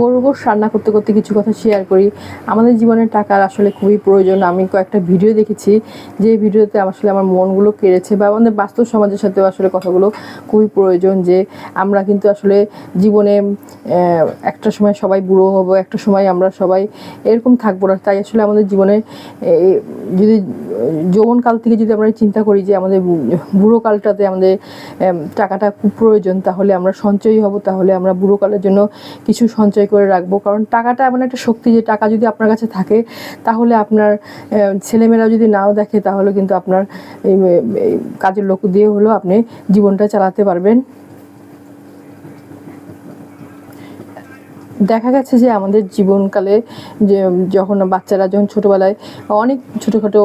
গরু গোশ রান্না করতে করতে কিছু কথা শেয়ার করি। আমাদের জীবনে টাকার আসলে খুবই প্রয়োজন। আমি কয়েকটা ভিডিও দেখেছি, যে ভিডিওতে আসলে আমার মনগুলো কেড়েছে বা আমাদের বাস্তব সমাজের সাথেও আসলে কথাগুলো খুবই প্রয়োজন, যে আমরা কিন্তু আসলে জীবনে একটা সময় সবাই বুড়ো হব, একটা সময় আমরা সবাই এরকম থাকব না। তাই আসলে আমাদের জীবনে যদি যৌবনকাল থেকে যদি আমরা চিন্তা করি যে আমাদের বুড়ো কালটাতে আমাদের টাকাটা খুব প্রয়োজন, তাহলে আমরা সঞ্চয়ী হব, তাহলে আমরা বুড়ো কালের জন্য কিছু সঞ্চয় করে রাখব। কারণ টাকাটা এমন একটা শক্তি যে টাকা যদি আপনার কাছে থাকে, তাহলে আপনার ছেলেমেয়েরা যদি নাও দেখে, তাহলে কিন্তু আপনার এই কাজের লোক দিয়ে হলেও আপনি জীবনটা চালাতে পারবেন। দেখা গেছে যে আমাদের জীবনকালে যে যখন বাচ্চারা যখন ছোটোবেলায় অনেক ছোটোখাটো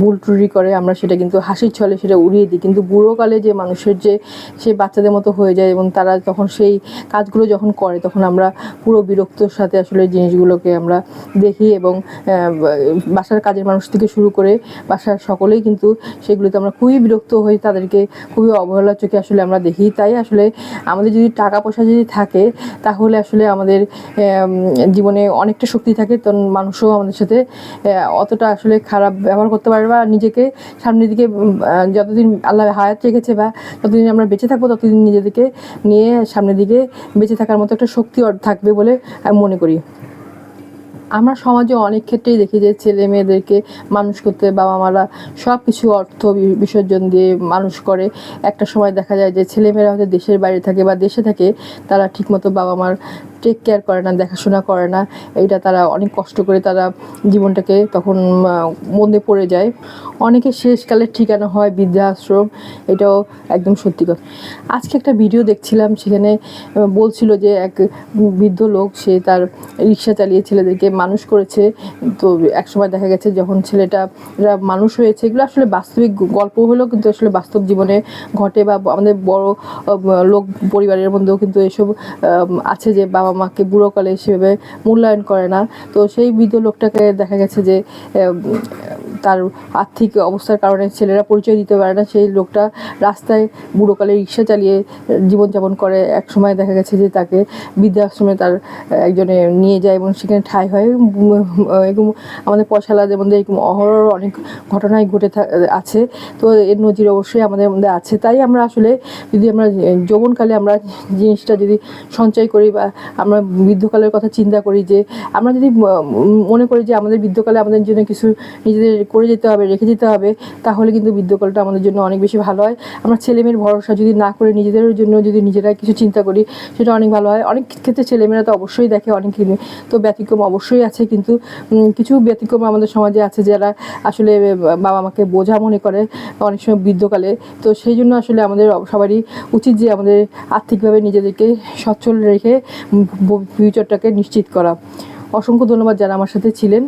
ভুল ত্রুটি করে, আমরা সেটা কিন্তু হাসির ছলে সেটা উড়িয়ে দিই। কিন্তু বুড়োকালে যে মানুষের যে, সে বাচ্চাদের মতো হয়ে যায় এবং তারা তখন সেই কাজগুলো যখন করে, তখন আমরা পুরো বিরক্তর সাথে আসলে জিনিসগুলোকে আমরা দেখি এবং বাসার কাজের মানুষ থেকে শুরু করে বাসার সকলেই কিন্তু সেগুলোতে আমরা খুবই বিরক্ত হই, তাদেরকে খুবই অবহেলার চোখে আসলে আমরা দেখি। তাই আসলে আমাদের যদি টাকা পয়সা যদি থাকে, তাহলে আসলে আমাদের আম, জীবনে অনেকটা শক্তি থাকে তখন মানুষও আমাদের সাথে অতটা আসলে খারাপ ব্যবহার করতে পারে বা নিজেকে সামনের দিকে যতদিন আল্লাহ হায়াত রেখেছে বা যতদিন আমরা বেঁচে থাকব ততদিন নিজেদেরকে নিয়ে সামনের দিকে বেঁচে থাকার মতো একটা শক্তি থাকবে বলে আমি মনে করি। আমরা সমাজে অনেক ক্ষেত্রেই দেখি যে ছেলে মেয়েদেরকে মানুষ করতে বাবা মারা সব কিছু অর্থ বিসর্জন দিয়ে মানুষ করে। একটা সময় দেখা যায় যে ছেলেমেয়েরা হয়তো দেশের বাইরে থাকে বা দেশে থাকে তারা ঠিকমতো বাবা মার টেক কেয়ার করে না, দেখাশোনা করে না, এইটা তারা অনেক কষ্ট করে তারা জীবনটাকে তখন মন্দে পড়ে যায়। অনেকে শেষকালের ঠিকানা হয় বৃদ্ধাশ্রম, এটাও একদম সত্যি কথা। আজকে একটা ভিডিও দেখছিলাম, সেখানে বলছিল যে এক বৃদ্ধ লোক, সে তার রিক্সা চালিয়ে ছেলেদেরকে মানুষ করেছে। তো একসময় দেখা গেছে যখন ছেলেটা মানুষ হয়েছে, এগুলো আসলে বাস্তবিক গল্প হলেও কিন্তু আসলে বাস্তব জীবনে ঘটে বা আমাদের বড় লোক পরিবারের মধ্যেও কিন্তু এসব আছে যে বাবা মাকে বুড়োকালে সেভাবে মূল্যায়ন করে না। তো সেই বৃদ্ধ লোকটাকে দেখা গেছে যে তার আর্থিক অবস্থার কারণে ছেলেরা পরিচয় দিতে পারে না। সেই লোকটা রাস্তায় বুড়োকালে রিক্সা চালিয়ে জীবনযাপন করে। এক সময় দেখা গেছে যে তাকে বৃদ্ধাশ্রমে তার একজনে নিয়ে যায় এবং সেখানে ঠাঁই হয়। এরকম আমাদের পয়সালাদের মধ্যে এরকম অহরহ অনেক ঘটনাই ঘটে আছে। তো এর নজির অবশ্যই আমাদের মধ্যে আছে। তাই আমরা আসলে যদি আমরা যৌবনকালে আমরা জিনিসটা যদি সঞ্চয় করি বা আমরা বৃদ্ধকালের কথা চিন্তা করি যে, আমরা যদি মনে করি যে আমাদের বৃদ্ধকালে আমাদের জন্য কিছু নিজেদের করে যেতে হবে, রেখে যেতে হবে, তাহলে কিন্তু বৃদ্ধকালটা আমাদের জন্য অনেক বেশি ভালো হয়। আমরা ছেলেমেয়ের ভরসা যদি না করে নিজেদের জন্য যদি নিজেরা কিছু চিন্তা করি, সেটা অনেক ভালো হয়। অনেক ক্ষেত্রে ছেলেমেয়েরা তো অবশ্যই দেখে, অনেক তো ব্যতিক্রম অবশ্যই আছে, কিন্তু কিছু ব্যতিক্রম আমাদের সমাজে আছে যারা আসলে বাবা মাকে বোঝা মনে করে অনেক সময় বৃদ্ধকালে তো সেই জন্য আসলে আমাদের সবারই উচিত যে আমাদের আর্থিকভাবে নিজেদেরকে সচ্ছল রেখে ফিউচারটাকে নিশ্চিত করা। অসংখ্য ধন্যবাদ যারা আমার সাথে ছিলেন।